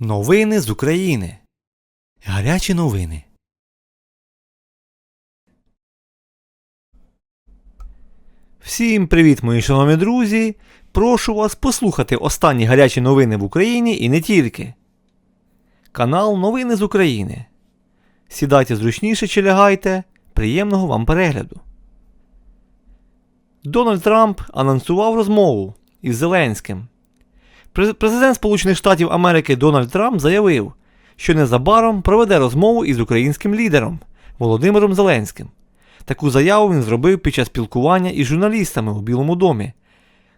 Новини з України. Гарячі новини. Всім привіт, мої шановні друзі. Прошу вас послухати останні гарячі новини в Україні і не тільки. Канал Новини з України. Сідайте зручніше чи лягайте. Приємного вам перегляду. Дональд Трамп анонсував розмову із Зеленським. През- Президент Сполучених Штатів Америки Дональд Трамп заявив, що незабаром проведе розмову із українським лідером Володимиром Зеленським. Таку заяву він зробив під час спілкування із журналістами у Білому домі.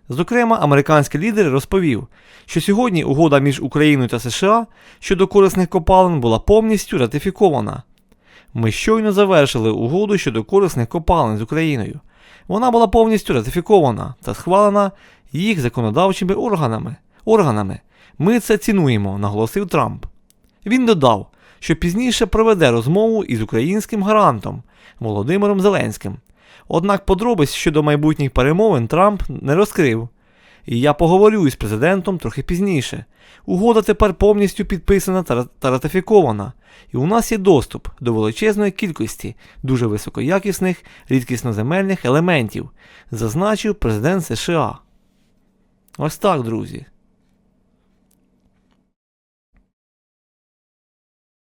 Зокрема, американський лідер розповів, що сьогодні угода між Україною та США щодо корисних копалин була повністю ратифікована. Ми щойно завершили угоду щодо корисних копалин з Україною. Вона була повністю ратифікована та схвалена їх законодавчими органами. Органами. Ми це цінуємо, наголосив Трамп. Він додав, що пізніше проведе розмову із українським гарантом Володимиром Зеленським. Однак подробиць щодо майбутніх перемовин Трамп не розкрив. І я поговорю із президентом трохи пізніше. Угода тепер повністю підписана та ратифікована, і у нас є доступ до величезної кількості дуже високоякісних рідкісноземельних елементів, зазначив президент США. Ось так, друзі.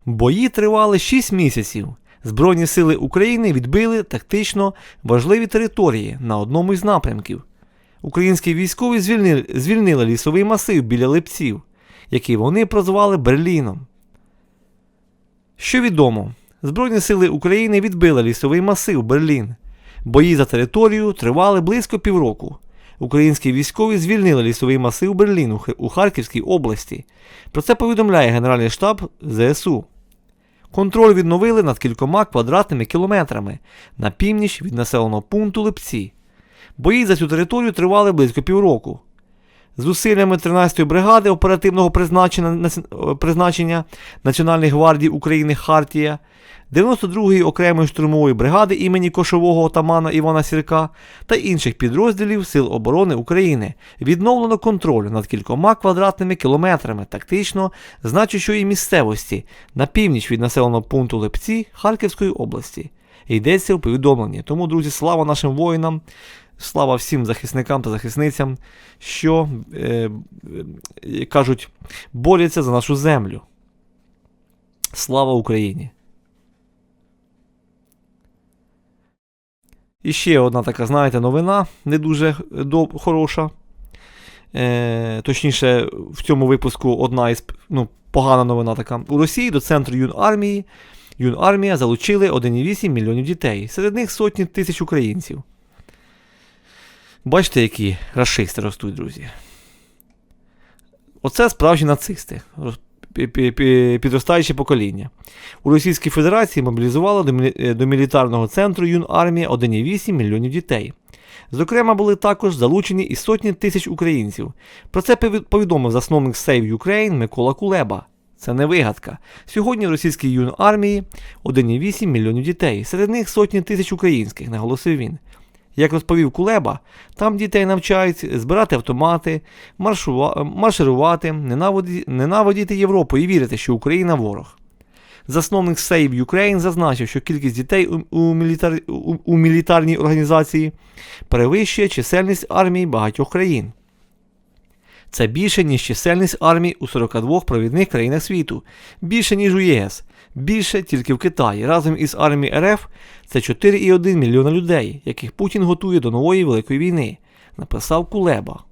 Бої тривали 6 місяців. Збройні сили України відбили тактично важливі території на одному із напрямків. Українські військові звільнили, звільнили лісовий масив біля Липців, який вони прозвали Берліном. Що відомо, Збройні сили України відбили лісовий масив Берлін. Бої за територію тривали близько півроку. Українські військові звільнили лісовий масив Берлін у Харківській області. Про це повідомляє Генеральний штаб ЗСУ. Контроль відновили над кількома квадратними кілометрами на північ від населеного пункту Липці. Бої за цю територію тривали близько півроку. Зусиллями 13-ї бригади оперативного призначення, е, призначення Національної гвардії України Хартія, 92-ї окремої штурмової бригади імені кошового отамана Івана Сірка та інших підрозділів Сил оборони України відновлено контроль над кількома квадратними кілометрами тактично значущої місцевості на північ від населеного пункту Липці Харківської області. Йдеться у повідомленні. Тому, друзі, слава нашим воїнам, слава всім захисникам та захисницям, що е, е, кажуть, борються за нашу землю. Слава Україні! І ще одна така, знаєте, новина не дуже до, хороша. Е, точніше, в цьому випуску одна із ну, погана новина така. У Росії до центру юнармії юнармія залучили 1,8 мільйонів дітей. Серед них сотні тисяч українців. Бачите, які расисти ростуть, друзі. Оце справжні нацисти. Підростаюче покоління. У Російській Федерації мілі- е, до мілітарного центру юнармія 1,8 мільйонів дітей. Зокрема, були також залучені і сотні тисяч українців. Про це повідомив засновник Save Ukraine Микола Кулеба. Це не вигадка. Сьогодні в російській юнармії 1,8 мільйонів дітей, серед них сотні тисяч українських, наголосив він. Як розповів Кулеба, там дітей навчають збирати автомати, марширувати, ненавиді... ненавидіти Європу і вірити, що Україна ворог. Засновник Save Ukraine зазначив, що кількість дітей у, мілітар... у мілітарній організації перевищує чисельність армії багатьох країн. Це більше, ніж чисельність армій у 42 провідних країнах світу, більше, ніж у ЄС, більше тільки в Китаї. Разом із армією РФ це 4,1 мільйона людей, яких Путін готує до нової великої війни, написав Кулеба.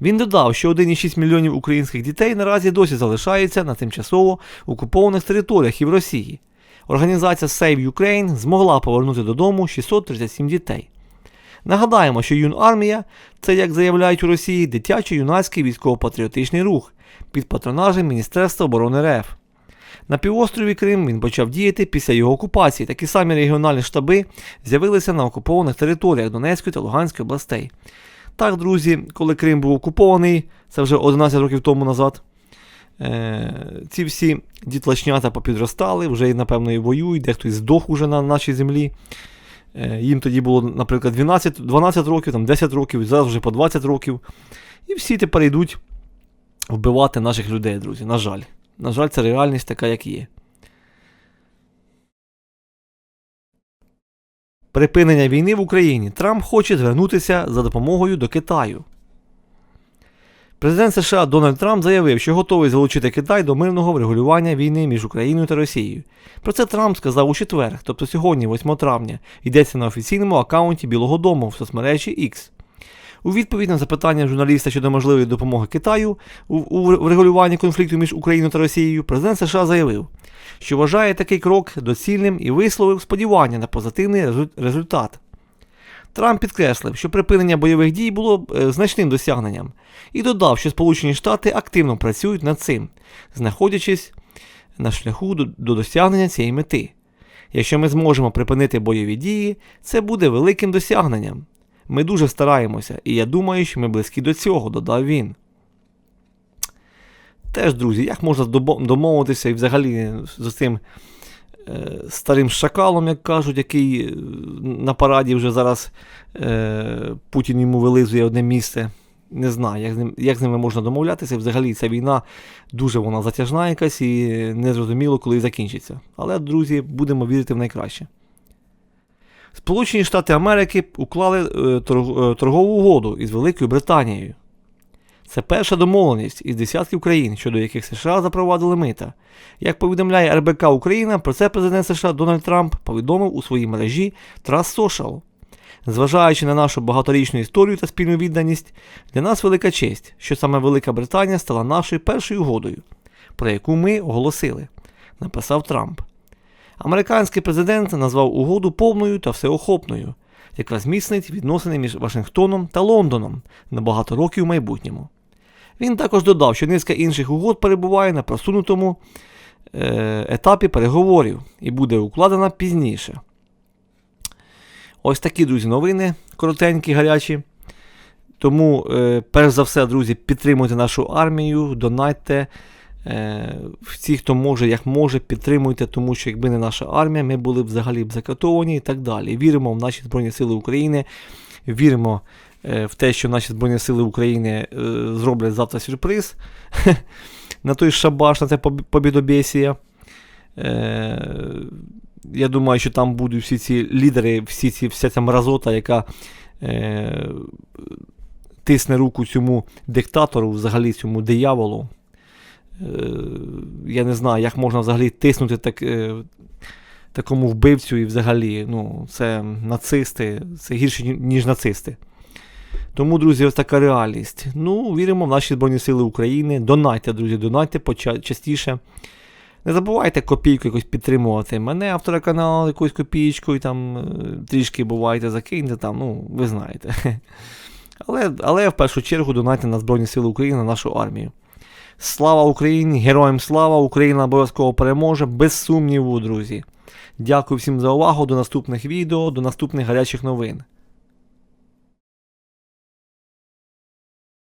Він додав, що 1,6 мільйонів українських дітей наразі досі залишаються на тимчасово окупованих територіях і в Росії. Організація Save Ukraine змогла повернути додому 637 дітей. Нагадаємо, що юнармія це, як заявляють у Росії, дитячо-юнацький військово-патріотичний рух під патронажем Міністерства оборони РФ. На півострові Крим він почав діяти після його окупації. Такі самі регіональні штаби з'явилися на окупованих територіях Донецької та Луганської областей. Так, друзі, коли Крим був окупований, це вже 11 років тому назад. Е, ці всі дітлашнята попідростали, вже, напевно, і воюють, дехто і здох уже на нашій землі. Е, Їм тоді було, наприклад, 12, 12 років, там 10 років, зараз вже по 20 років. І всі тепер йдуть вбивати наших людей, друзі. На жаль. На жаль, це реальність така, як є. Припинення війни в Україні. Трамп хоче звернутися за допомогою до Китаю. Президент США Дональд Трамп заявив, що готовий залучити Китай до мирного врегулювання війни між Україною та Росією. Про це Трамп сказав у четвер, тобто сьогодні, 8 травня, йдеться на офіційному аккаунті Білого Дому в соцмережі X. У відповідь на запитання журналіста щодо можливої допомоги Китаю у, врегулюванні конфлікту між Україною та Росією, президент США заявив, що вважає такий крок доцільним і висловив сподівання на позитивний результат. Трамп підкреслив, що припинення бойових дій було е, значним досягненням, і додав, що Сполучені Штати активно працюють над цим, знаходячись на шляху до, до досягнення цієї мети. Якщо ми зможемо припинити бойові дії, це буде великим досягненням. Ми дуже стараємося, і я думаю, що ми близькі до цього, додав він. Теж, друзі, як можна домовитися і взагалі з цим старим шакалом, як кажуть, який е, на параді вже зараз е, Путін йому вилизує одне місце. Не знаю, як з, ним, як з ними можна домовлятися. Взагалі ця війна дуже вона затяжна якась і незрозуміло, коли закінчиться. Але, друзі, будемо вірити в найкраще. Сполучені Штати Америки уклали е, торг- е, торгову угоду із Великою Британією. Це перша домовленість із десятків країн, щодо яких США запровадили мита. Як повідомляє РБК Україна, про це президент США Дональд Трамп повідомив у своїй мережі Trust Social. Зважаючи на нашу багаторічну історію та спільну відданість, для нас велика честь, що саме Велика Британія стала нашою першою угодою, про яку ми оголосили, написав Трамп. Американський президент назвав угоду повною та всеохопною, яка зміцнить відносини між Вашингтоном та Лондоном на багато років в майбутньому. Він також додав, що низка інших угод перебуває на просунутому е, етапі переговорів і буде укладена пізніше. Ось такі, друзі, новини коротенькі, гарячі. Тому, е, перш за все, друзі, підтримуйте нашу армію, донайте. Всі, хто може, як може, підтримуйте, тому що якби не наша армія, ми були б взагалі б закатовані і так далі. Віримо в наші Збройні Сили України, віримо в те, що наші Збройні Сили України е, зроблять завтра сюрприз на той шабаш, на це поб- побідобєсія. Е, я думаю, що там будуть всі ці лідери, всі ці, вся ця мразота, яка е, тисне руку цьому диктатору, взагалі цьому дияволу. Е, я не знаю, як можна взагалі тиснути так, е, такому вбивцю і взагалі, ну, це нацисти, це гірше, ні- ніж нацисти. Тому, друзі, ось така реальність. Ну, віримо в наші Збройні Сили України. Донайте, друзі, донайте частіше. Не забувайте копійку якось підтримувати мене, автора каналу, якоюсь копійкою, там е, трішки бувайте, закиньте там, ну, ви знаєте. Але, але в першу чергу донайте на Збройні Сили України, на нашу армію. Слава Україні! Героям слава! Україна обов'язково переможе, без сумніву, друзі. Дякую всім за увагу. До наступних відео, до наступних гарячих новин.